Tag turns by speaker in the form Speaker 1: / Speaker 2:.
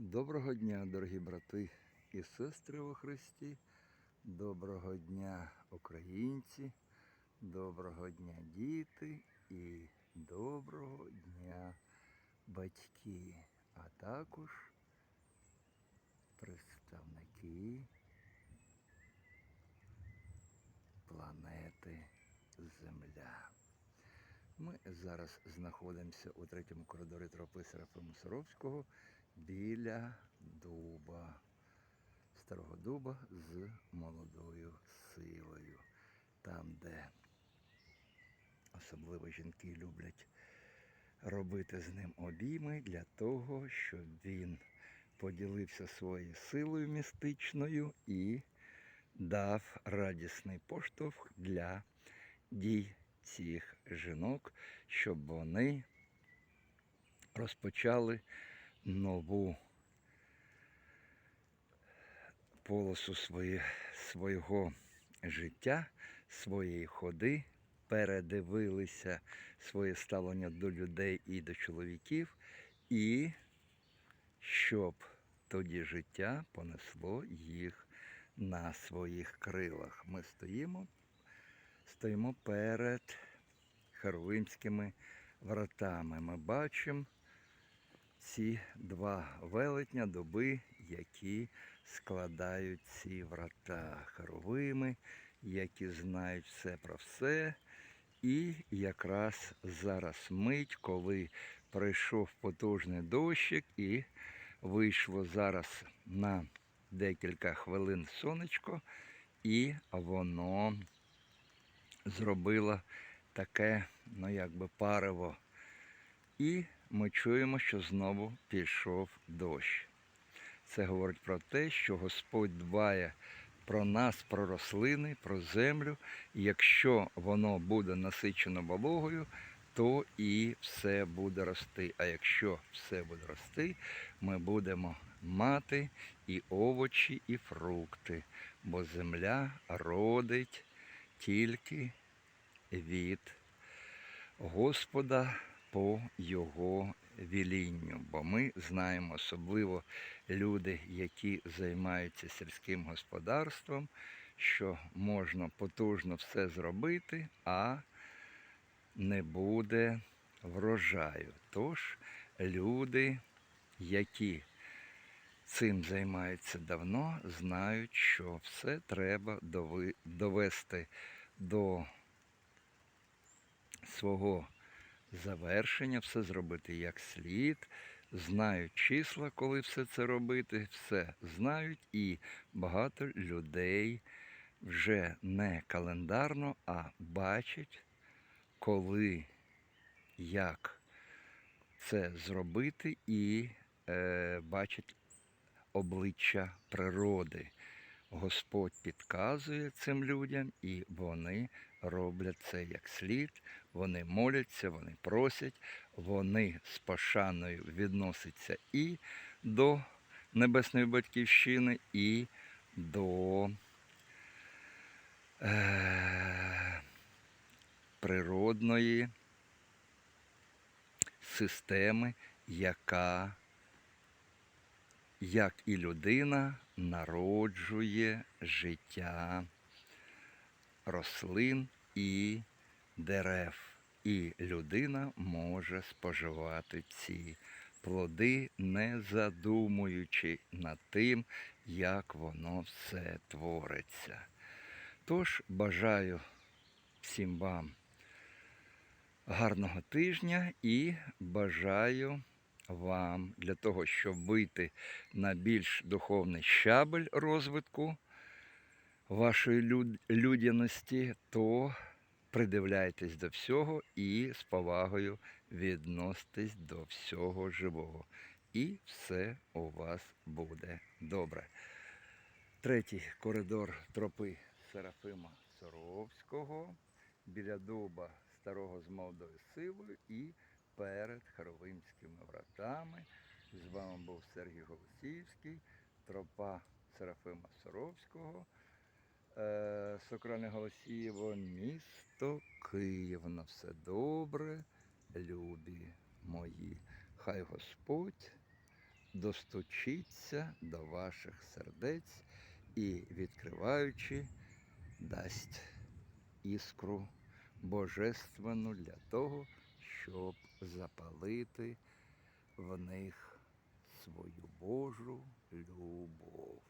Speaker 1: Доброго дня, дорогі брати і сестри у Христі. Доброго дня, українці. Доброго дня, діти і доброго дня, батьки, а також представники планети Земля. Ми зараз знаходимося у третьому коридорі тропи Серафима Саровського біля дуба, старого дуба з молодою силою. Там, де особливо жінки люблять робити з ним обійми для того, щоб він поділився своєю силою містичною і дав радісний поштовх для дій цих жінок, щоб вони розпочали нову полосу своє, свого життя, своєї ходи, передивилися своє ставлення до людей і до чоловіків, і щоб тоді життя понесло їх на своїх крилах. Ми стоїмо, стоїмо перед Харвимськими вратами. Ми бачимо ці два велетня доби, які складають ці врата Харовими, які знають все про все. І якраз зараз мить, коли прийшов потужний дощик і вийшло зараз на декілька хвилин сонечко, і воно зробило таке, ну якби париво. І ми чуємо, що знову пішов дощ. Це говорить про те, що Господь дбає про нас, про рослини, про землю. І якщо воно буде насичено вологою, то і все буде рости. А якщо все буде рости, ми будемо мати і овочі, і фрукти, бо земля родить тільки від Господа по Його вілінню. Бо ми знаємо, особливо люди, які займаються сільським господарством, що можна потужно все зробити, а не буде врожаю. Тож люди, які цим займаються давно, знають, що все треба довести до свого завершення, все зробити як слід, знають числа, коли все це робити, все знають, і багато людей вже не календарно, а бачать, коли, як це зробити, і е, бачать обличчя природи. Господь підказує цим людям, і вони роблять це як слід. Вони моляться, вони просять, вони з пошаною відносяться і до Небесної Батьківщини, і до е, природної системи, яка як і людина народжує життя рослин і дерев. І людина може споживати ці плоди, не задумуючи над тим, як воно все твориться. Тож бажаю всім вам гарного тижня і бажаю вам для того, щоб вийти на більш духовний щабель розвитку вашої люд- людяності, то придивляйтесь до всього і з повагою відноситесь до всього живого. І все у вас буде добре. Третій коридор тропи Серафима Соровського біля дуба старого з молодою силою і перед Харовимськими вратами. З вами був Сергій Голосіївський, тропа Серафима Соровського, Сокране Голосієво, місто Київ. На все добре, любі мої. Хай Господь достучиться до ваших сердець і, відкриваючи, дасть іскру божественну для того, щоб запалити в них свою Божу любов.